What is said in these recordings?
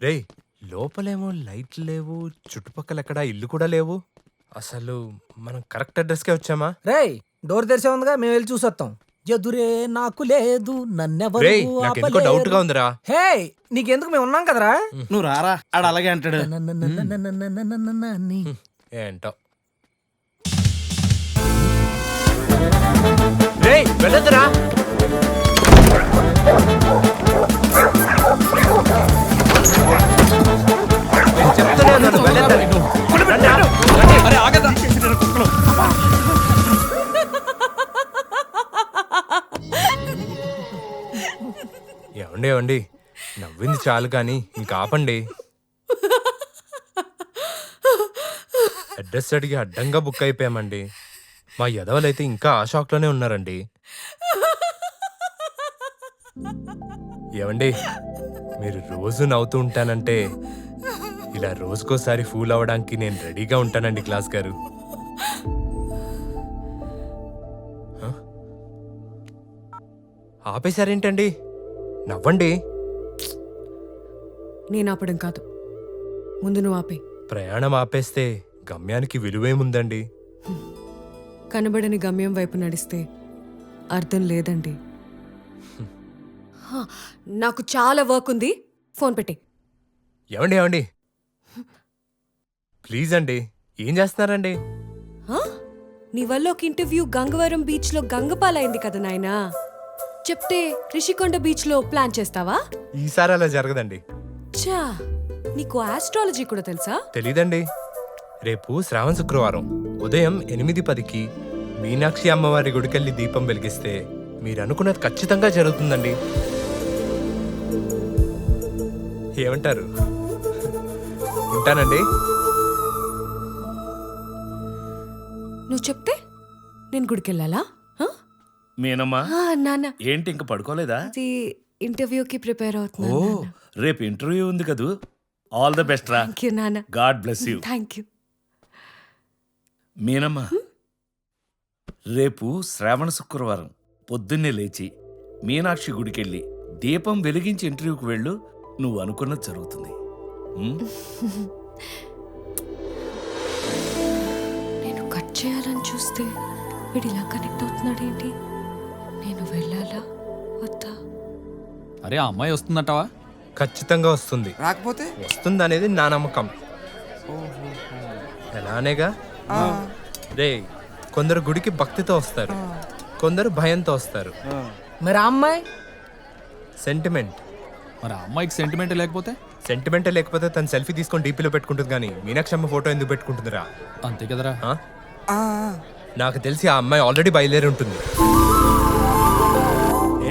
రేయ్ లోపలేమో లైట్లు లేవు చుట్టుపక్కల ఎక్కడ ఇల్లు కూడా లేవు. అసలు మనం కరెక్ట్ అడ్రస్కే వచ్చామా? రేయ్ డోర్ తెరిచే ఉందిగా మేము వెళ్ళి చూసొస్తాం ఎదురే నాకు లేదు నన్నెవరు రేయ్ నాకు ఎందుకో డౌట్గా ఉందిరా. హే నీకెందుకు మేము ఉన్నాం కదరా? నువ్వు రారా ఆడ అలాగే అంటాడు. ఏంటో. రేయ్ వెళ్ళొద్దురా. ఏమండి? నవ్వింది చాలు కానీ ఇంకా ఆపండి. అడ్రస్ అడిగి అడ్డంగా బుక్ అయిపోయామండి. మా యదవలైతే ఇంకా ఆ షాక్లోనే ఉన్నారండి. ఏమండి? మీరు రోజు నవ్వుతూ ఉంటానంటే ఇలా రోజుకోసారి ఫూల్ అవ్వడానికి నేను రెడీగా ఉంటానండి క్లాస్ గారు. హ? ఆపేశారేంటండి? నవ్వండి. నేను ఆపడం కాదు. ముందు నువ్వు ఆపే. ప్రయాణం ఆపేస్తే గమ్యానికి విలువేముందండి? కనబడని గమ్యం వైపు నడిస్తే అర్థం లేదండి. హా, నాకు చాలా వర్క్ ఉంది. ఫోన్ పెట్టి. ఏమండి ఏమండి? ప్లీజ్ అండి ఏం చేస్తున్నారండి? నీ వల్ల ఒక ఇంటర్వ్యూ గంగవరం బీచ్లో గంగపాలైంది కదా నాయనా. చెప్తే రిషికొండ బీచ్లో ప్లాన్ చేస్తావా? ఈసారి అలా జరగదండి. చా నీకు ఆస్ట్రాలజీ కూడా తెలుసా? తెలీదండి. రేపు శ్రావణ శుక్రవారం ఉదయం ఎనిమిది పదికి మీనాక్షి అమ్మవారి గుడికెళ్ళి దీపం వెలిగిస్తే మీరు అనుకున్నది ఖచ్చితంగా జరుగుతుందండి. ఏమంటారు? ఉంటానండి. నువ్వు చెప్తే నేను గుడికెళ్ళాలా? మీనమ్మా? ఆ, నాన్న. ఏంటి ఇంక పడుకోలేదా? ఇంటర్వ్యూకి ప్రిపేర్ ఓ అవుతున్నాను రేపు ఇంటర్వ్యూ ఉంది కదూ? ఆల్ ద బెస్ట్ రా. థ్యాంక్ యూ నాన్న. God bless you thank you మీనమ్మా రేపు శ్రావణ శుక్రవారం పొద్దున్నే లేచి మీనాక్షి గుడికెళ్ళి దీపం వెలిగించి ఇంటర్వ్యూకి వెళ్ళు నువ్వు అనుకున్నది జరుగుతుంది. ఉమ్? నేను కట్ చేయాలని చూస్తే వీడు ఇలా కనెక్ట్ అవుతున్నాడు ఏంటి నేను వెళ్ళాలా? వద్దా? అరే ఆ అమ్మాయి వస్తుందంటావా? ఖచ్చితంగా వస్తుంది. రాకపోతే? వస్తుంది అనేది నా నమ్మకం. ఎలానేగా? రే కొందరు గుడికి భక్తితో వస్తారు. కొందరు భయంతో వస్తారు. మరి ఆ అమ్మాయి? సెంటిమెంట్ మరి ఆ అమ్మాయికి సెంటిమెంట్ లేకపోతే? సెంటిమెంట్ లేకపోతే తన సెల్ఫీ తీసుకొని డీపీలో పెట్టుకుంటుంది కానీ మీనాక్షమ్మ ఫోటో ఎందుకు పెట్టుకుంటుందిరా? అంతే కదరా. ఆ? నాకు తెలిసి ఆ అమ్మాయి ఆల్రెడీ బయలుదేరి ఉంటుంది.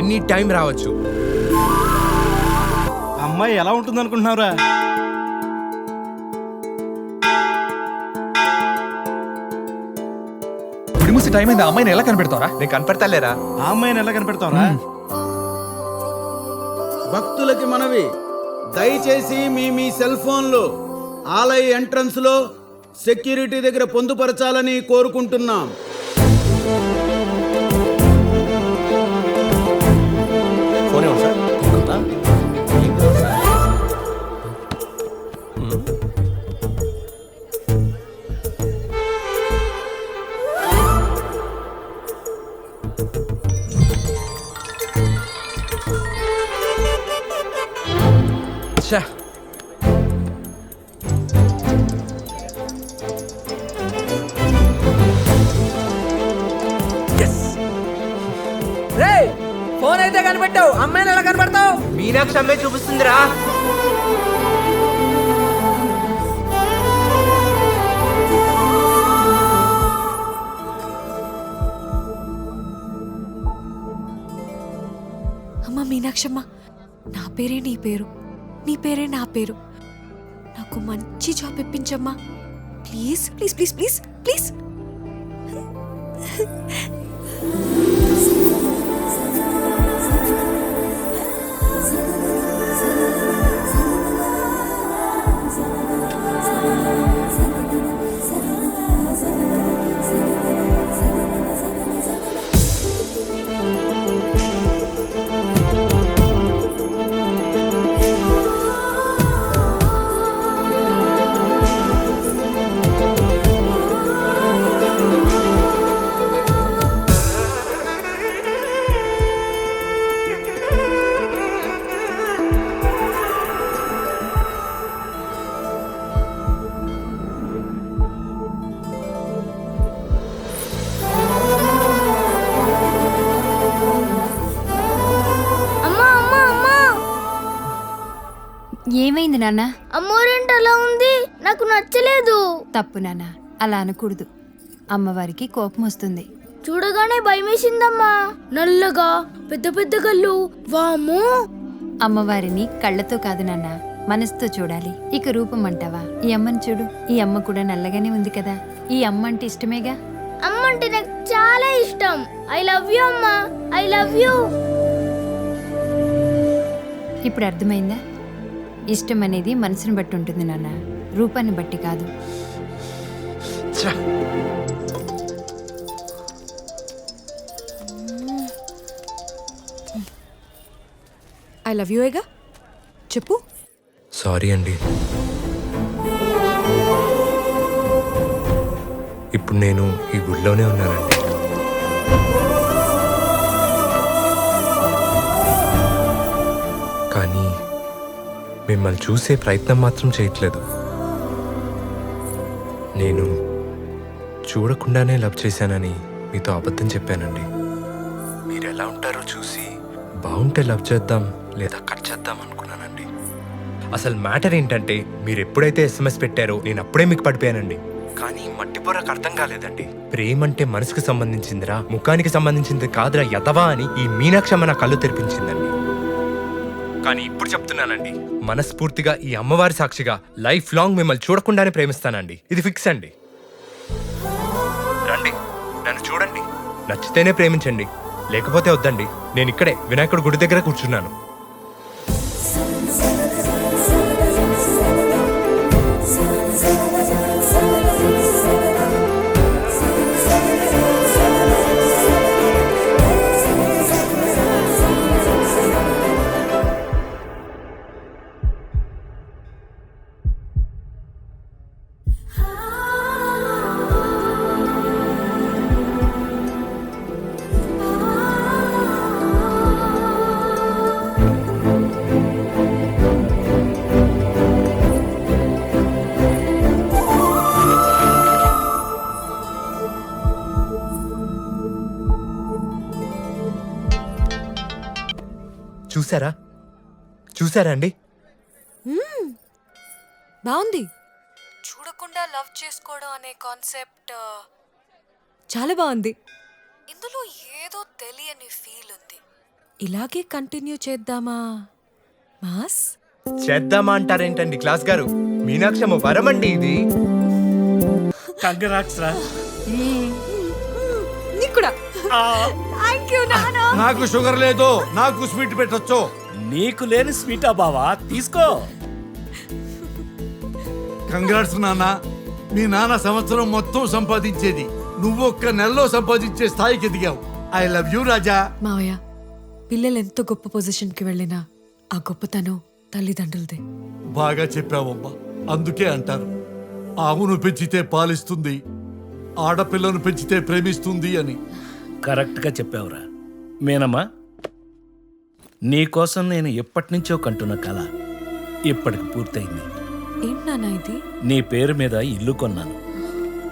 ఎనీ టైం రావచ్చు. అమ్మాయి ఎలా ఉంటుంది అనుకుంటున్నావురా గుడి మూసి టైం అయింది అమ్మాయిని ఎలా కనిపెడతావరా? నేను కనపడతాలేరా? ఆ అమ్మాయిని ఎలా కనిపెడతావురా? భక్తులకి మనవి దయచేసి మీ మీ సెల్ ఫోన్లు ఆలయ ఎంట్రన్స్లో సెక్యూరిటీ దగ్గర పొందుపరచాలని కోరుకుంటున్నాం. అయితే కనిపెట్టావు. అమ్మాయిని ఎలా కనపెడతావు? మీనాక్షి అమ్మాయి చూపిస్తుందిరా. అమ్మ మీనాక్షమ్మ నా పేరే నీ పేరు. నీ పేరే నా పేరు. నాకు మంచి job ఇప్పించమ్మా. Please please please please please. ఏమైంది నాన్న? అమ్మోరేంటి అలా ఉంది. నాకు నచ్చలేదు. తప్పు నాన్న. అలా అనకూడదు. అమ్మవారికి కోపం వస్తుంది. చూడగానే భయమేసిందమ్మా. నల్లగా పెద్ద పెద్ద కళ్ళు. వాము అమ్మవారిని కళ్ళతో కాదు నాన్న మనసుతో చూడాలి. ఇక రూపం అంటావా? ఈ అమ్మని చూడు. ఈ అమ్మ కూడా నల్లగానే ఉంది కదా. ఈ అమ్మ అంటే ఇష్టమేగా? అమ్మ అంటే నాకు చాలా ఇష్టం. ఐ లవ్ యూ అమ్మా. ఐ లవ్ యూ ఇప్పుడు అర్థమైందా? ఇష్టం అనేది మనసుని బట్టి ఉంటుంది నాన్న. రూపాన్ని బట్టి కాదు! ఐ లవ్ యూ ఏగా చెప్పు. సారీ అండి. ఇప్పుడు నేను ఈ గుడిలోనే ఉన్నానండి. మిమ్మల్ని చూసే ప్రయత్నం మాత్రం చేయట్లేదు. నేను చూడకుండానే లవ్ చేశానని మీతో అబద్ధం చెప్పానండి. మీరు ఎలా ఉంటారో చూసి బాగుంటే లవ్ చేద్దాం లేదా కట్ చేద్దాం అనుకున్నానండి. అసలు మ్యాటర్ ఏంటంటే మీరు ఎప్పుడైతే ఎస్ఎంఎస్ పెట్టారో నేను అప్పుడే మీకు పడిపోయానండి. కానీ మట్టి పొరకు అర్థం కాలేదండి. ప్రేమ అంటే మనసుకు సంబంధించిందిరా ముఖానికి సంబంధించింది కాదురా యదవా అని ఈ మీనాక్షమ్మ నా కళ్ళు తెరిపించిందండి. కానీ ఇప్పుడు చెప్తున్నానండి. మనస్ఫూర్తిగా ఈ అమ్మవారి సాక్షిగా లైఫ్ లాంగ్ మిమ్మల్ని చూడకుండానే ప్రేమిస్తానండి. ఇది ఫిక్స్ అండి. రండి. నన్ను చూడండి. నచ్చితేనే ప్రేమించండి. లేకపోతే వద్దండి. నేను ఇక్కడే వినాయకుడి గుడి దగ్గర కూర్చున్నాను. చూసారా? చూసారా అండి? బాగుంది. చూడకుండా లవ్ చేసుకోవడం అనే కాన్సెప్ట్ చాలా బాగుంది. ఇందులో ఏదో తెలియని ఫీల్ ఉంది. ఇలాగే కంటిన్యూ చేద్దామా మాస్? చేద్దామా అంటారేంటండి క్లాస్ గారు? మీనాక్షమ్మ వరమండి ఇది. కంగ్రాట్స్ రా. నీకు కూడా. థ్యాంక్ యూ నాన్న నాకు షుగర్ లేదు నాకు స్వీట్ పెట్టొచ్చు. నీకు లేని స్వీటా బావా? తీసుకో. కంగ్రాట్స్ నాన్న మీ నాన్న సంవత్సరం మొత్తం సంపాదించేది. నువ్వు ఒక్క నెలలో సంపాదించే స్థాయికి ఎదిగావు. ఐ లవ్ యూ రాజా. మావయ్య పిల్లలు ఎంత గొప్ప పొజిషన్కి వెళ్ళినా ఆ గొప్పతనం తల్లిదండ్రులదే. బాగా చెప్పావమ్మా. అందుకే అంటారు. ఆవును పెంచితే పాలిస్తుంది ఆడపిల్లను పెంచితే ప్రేమిస్తుంది అని. కరెక్ట్గా చెప్పావురా. మేనమ్మా నీకోసం నేను ఎప్పటి నుంచో కంటున్న కళ ఇప్పటికి పూర్తయింది. ఏంటి నాన్న ఇది? నీ పేరు మీద ఇల్లు కొన్నాను.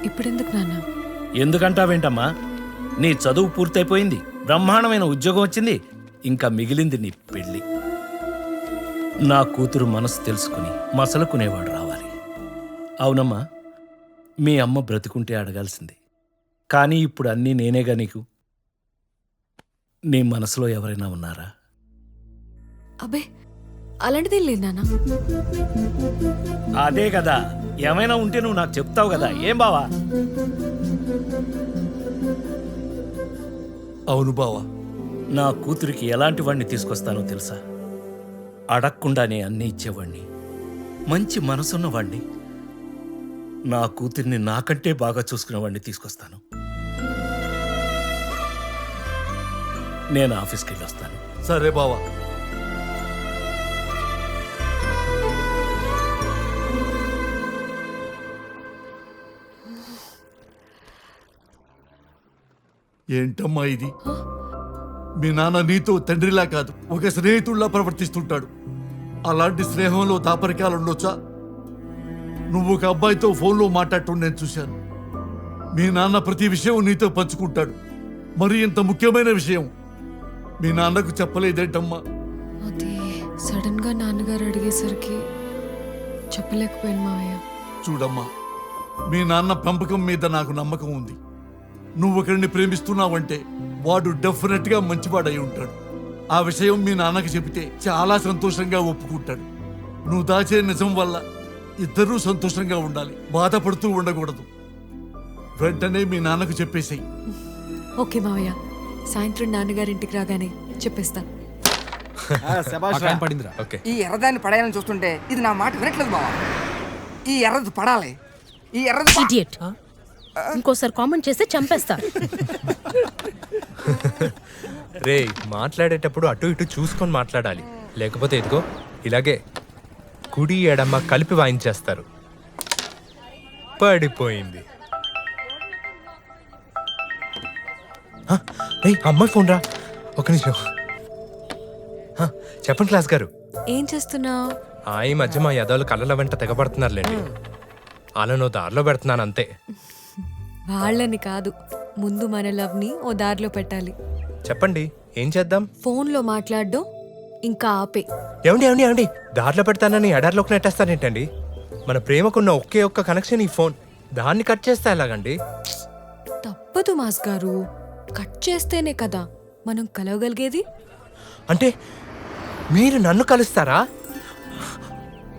ఇప్పుడెందుకు నాన్న? ఎందుకంటావేంటమ్మా? నీ చదువు పూర్తయిపోయింది బ్రహ్మాండమైన ఉద్యోగం వచ్చింది ఇంకా మిగిలింది నీ పెళ్ళి. నా కూతురు మనసు తెలుసుకుని మసలుకునేవాడు రావాలి. అవునమ్మా మీ అమ్మ బ్రతికుంటే అడగాల్సింది. కానీ ఇప్పుడు అన్నీ నేనేగా నీకు? నీ మనసులో ఎవరైనా ఉన్నారా? అబ్బే అలాంటిది లేదు నాన్న. అదే కదా ఏమైనా ఉంటే నువ్వు నాకు చెప్తావు కదా ఏం బావా? అవును బావా. నా కూతురికి ఎలాంటి వాణ్ణి తీసుకొస్తానో తెలుసా? అడగకుండానే అన్నీ ఇచ్చేవాణ్ణి. మంచి మనసున్న వాణ్ణి. నా కూతుర్ని నాకంటే బాగా చూసుకునేవాడిని తీసుకొస్తాను. నేను ఆఫీస్కి వెళ్ళి వస్తాను సరే బావా. ఏంటమ్మా ఇది? మీ నాన్న నీతో తండ్రిలా కాదు ఒక స్నేహితుల్లా ప్రవర్తిస్తుంటాడు. అలాంటి స్నేహంలో తాపరికాలు ఉండొచ్చా? నువ్వు ఒక అబ్బాయితో ఫోన్లో మాట్లాడటం నేను చూశాను. మీ నాన్న ప్రతి విషయం నీతో పంచుకుంటాడు. మరి ఇంత ముఖ్యమైన విషయం మీ నాన్నకు చెప్పలేదేంటమ్మా? అది సడన్గా నాన్నగారు అడిగేసరికి చెప్పలేకపోయాను మావయ్య. చూడమ్మా మీ నాన్న పెంపకం మీద నాకు నమ్మకం ఉంది. నువ్వు ఒకరిని ప్రేమిస్తున్నావంటే వాడు డెఫినెట్గా మంచివాడై ఉంటాడు. ఆ విషయం మీ నాన్నకి చెబితే చాలా సంతోషంగా ఒప్పుకుంటాడు. నువ్వు దాచే నిజం వల్ల ఇద్దరూ సంతోషంగా ఉండాలి బాధపడుతూ ఉండకూడదు. వెంటనే మీ నాన్నకు చెప్పేసేయి. ఓకే మావయ్య. సాయంత్రం నాన్నగారింటికి రాగానే చెప్పేస్తా. ఆ కాయిన్ పడిందిరా. ఓకే. ఈ ఎర్రదాన్ని పడేయాలని చూస్తుంటే ఇది నా మాట వినట్లేదు బావా. ఈ ఎర్రది పడాలి. ఈ ఎర్రది ప- ఇడియట్ ఇంకోసారి కామెంట్ చేస్తే చంపేస్తా. రే మాట్లాడేటప్పుడు అటు ఇటు చూసుకొని మాట్లాడాలి. లేకపోతే ఇదిగో ఇలాగే కుడి ఎడమ కలిపి వాయించేస్తారు. పడిపోయింది. హ, రేయ్ అమ్మాయి ఫోన్ రా. ఒక నిమిషం. హ, చెప్పండి క్లాస్ గారు. ఏం చేస్తున్నావు? ఆ ఈ మధ్య మా యదవులు కళ్ళల వెంట తెగబడుతున్నారులేండి వాళ్ళను దారిలో పెడుతున్నాను అంతే. వాళ్ళని కాదు ముందు మన లవ్ని ఓ దారిలో పెట్టాలి. చెప్పండి ఏం చేద్దాం? ఫోన్లో మాట్లాడడం ఇంకా ఆపే. ఏమండి ఏమండి ఏమండి దారిలో పెడతానని ఎడారిలోకి నెట్టేస్తానేంటండి మన ప్రేమకున్న ఒకే ఒక్క కనెక్షన్ ఈ ఫోన్. దాన్ని కట్ చేస్తే ఎలాగండి? తప్పదు మాస్ గారు. కట్ చేస్తేనే కదా మనం కలవగలిగేది అంటే మీరు నన్ను కలుస్తారా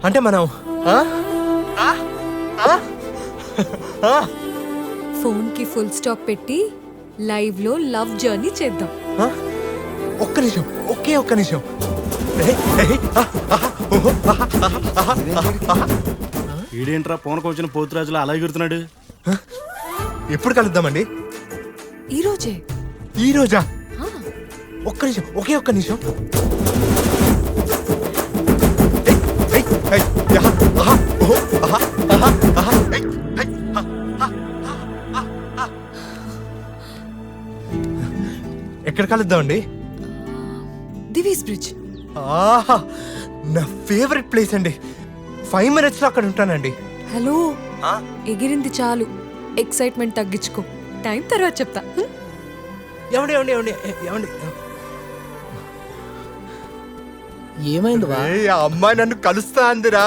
అంటే మనం ఆ? ఆ? ఆ? ఆ? ఫోన్కి ఫుల్ స్టాప్ పెట్టి లైవ్లో లవ్ జర్నీ చేద్దాం ఆ? ఒక్క నిమిషం ఒకే ఒక్క నిమిషం. ఈడేంట్రా పూనకు వచ్చిన పోతురాజులు అలా ఎగురుతున్నాడు ఎప్పుడు కలుద్దామండి ఈ రోజా? ఆ, ఒక్క నిమిషం ఒకే ఒక్క నిమిషం. ఎక్కడ కలుద్దామండి? దివీస్ బ్రిడ్జ్. ఆహా నా ఫేవరెట్ ప్లేస్ అండి. ఫైవ్ మినిట్స్లో అక్కడ ఉంటానండి. హలో? ఎగిరింది చాలు. ఎక్సైట్మెంట్ తగ్గించుకో. టైం తర్వాత చెప్తా ఏమండి ఏమండి ఏమండి ఏమండి ఏమైంది బా ఏయ్, అమ్మాయి నన్ను కలుస్తా అందిరా